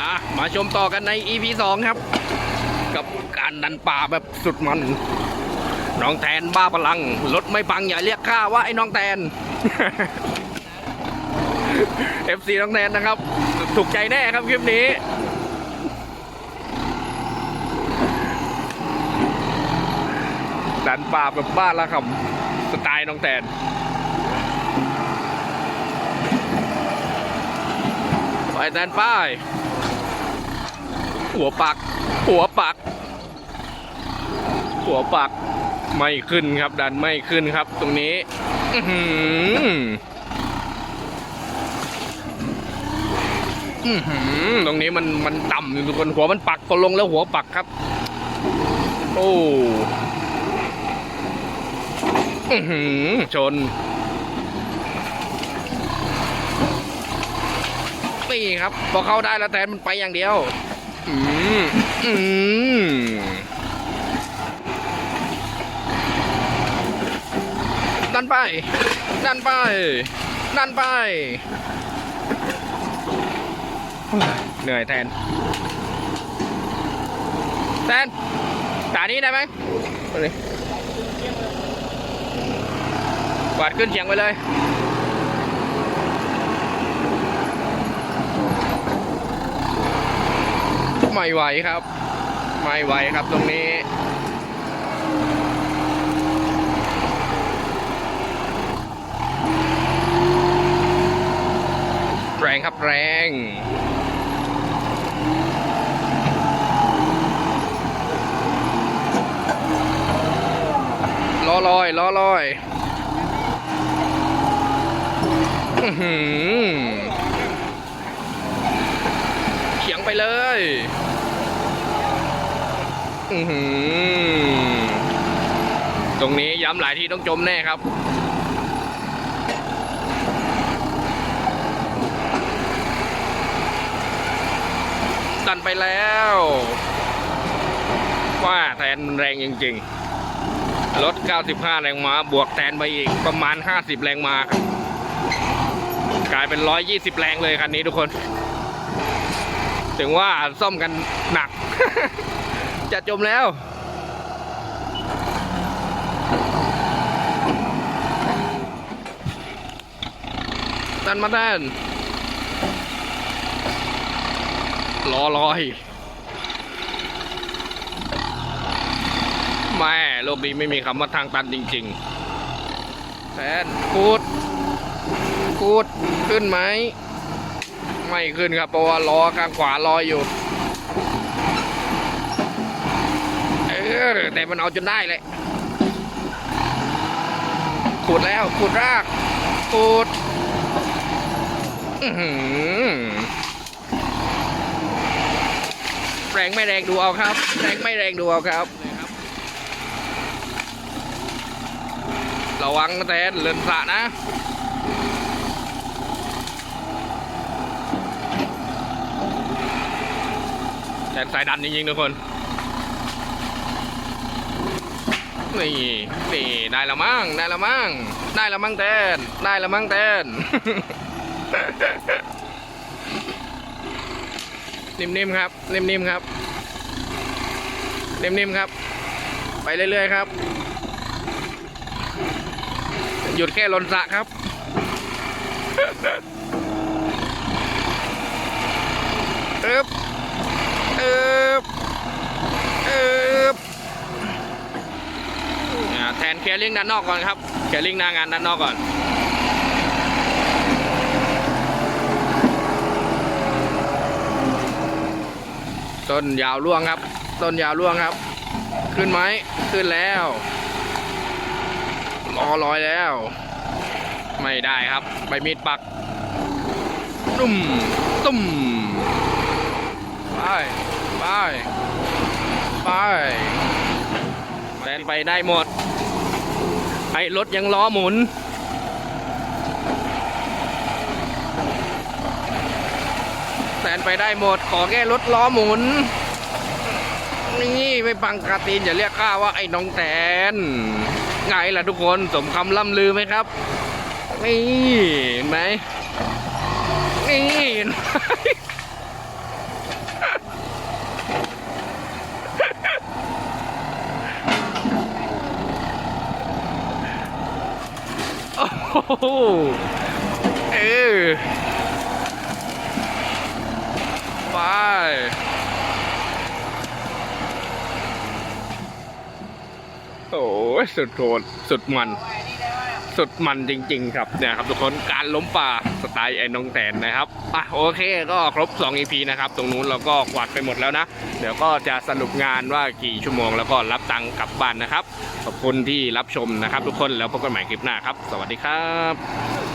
อะมาชมต่อกันใน EP 2 ครับ กับการดันป่าแบบสุดมัน น้องแทนบ้าพลัง รถไม่ปังอย่าเรียกข้าว่าไอ้น้องแทน FC น้องแทนนะครับ ถูกใจแน่ครับคลิปนี้ดันป่าแบบบ้านละครับสไตล์น้องแทนไปแทนป้าย หัวปัก หัวปัก หัวปัก ไม่ขึ้นครับ ดันไม่ขึ้นครับ ตรงนี้อืตรงนี้มันมันต่ำอยู่ทุกคนหัวมันปักก็ลงแล้วหัวปักครับ โอ้ชนนี่ครับ พอเข้าได้แล้วแทนมันไปอย่างเดียว อืมอืมดันไป ดันไป ดันไป เหนื่อยแทน แทนตานี้ได้ไหมเอาเลยกวาดขึ้นเฉียงไปเลย ไม่ไหวครับ ไม่ไหวครับตรงนี้แรงครับแรงล้อลอยล้อลอยเฉียงไปเลย ตรงนี้ย้ำหลายที่ต้องจมแน่ครับดันไปแล้ว ว่าแทนมันแรงจริงๆ รถ 95 แรงม้า บวกแทนไปอีกประมาณ 50 แรงม้าครับกลายเป็น 120 แรงเลยคันนี้ทุกคน ถึงว่าซ่อมกันหนัก จะจมแล้วดันมาด้านรอลอยแม่โลกนี้ไม่มีคำว่าทางตันจริงๆแทนกูดกูดขึ้นไหม ไม่ขึ้นครับเพราะว่าล้อข้างขวาลอยอยู่ ออแต่มันเอาจนได้เลยขุดแล้วขุดรากขุดแรงไม่แรงดูเอาครับ แรงไม่แรงดูเอาครับ ระวังนะแทนเลินสะนะแต่สายดันจริงๆทุกคน นี่นี่ได้ละมั้งได้ละมั้งได้ละมั้งแทนได้ละมั้งแทนนิ่มๆครับนิ่มๆครับนิ่มๆครับ ไปเรื่อยๆครับ หยุดแค่ลนสะครับเอ๊บเอ๊บเอ๊บอ่า แทนเคลียร์ลิงด้านนอกก่อนครับเคลียร์ลิงหน้างานด้านนอกก่อนต้นยาวล่วงครับ ต้นยาวล่วงครับ ขึ้นไหมขึ้นแล้วรอลอยแล้ว ไม่ได้ครับ ใบมีดปัก ตุ้มตุ้มไปไปไปแลนไปได้หมด ไอ้รถยังล้อหมุน แซนไปได้หมดขอแค่รถล้อหมุน นี่ไม่ปังกาตีนอย่าเรียกข้าว่าไอ้น้องแตนไงล่ะทุกคนสมคำล่ำลือไหมครับ นี่เห็นไหมนี่เห็นไหม โหเออไปโอ้ยสุดโหดสุดมัน สุดมันจริง ๆ ครับเนี่ยครับทุกคนการล้มป่าสไตล์ไอ้น้องแตนนะครับอะโอเคก็ครบ 2 EP นะครับตรงนู้นเราก็กวาดไปหมดแล้วนะ เดี๋ยวก็จะสรุปงานว่ากี่ชั่วโมงแล้วก็รับตังค์กลับบ้านนะครับขอบคุณที่รับชมนะครับ ทุกคนแล้วพบกันใหม่คลิปหน้าครับ สวัสดีครับ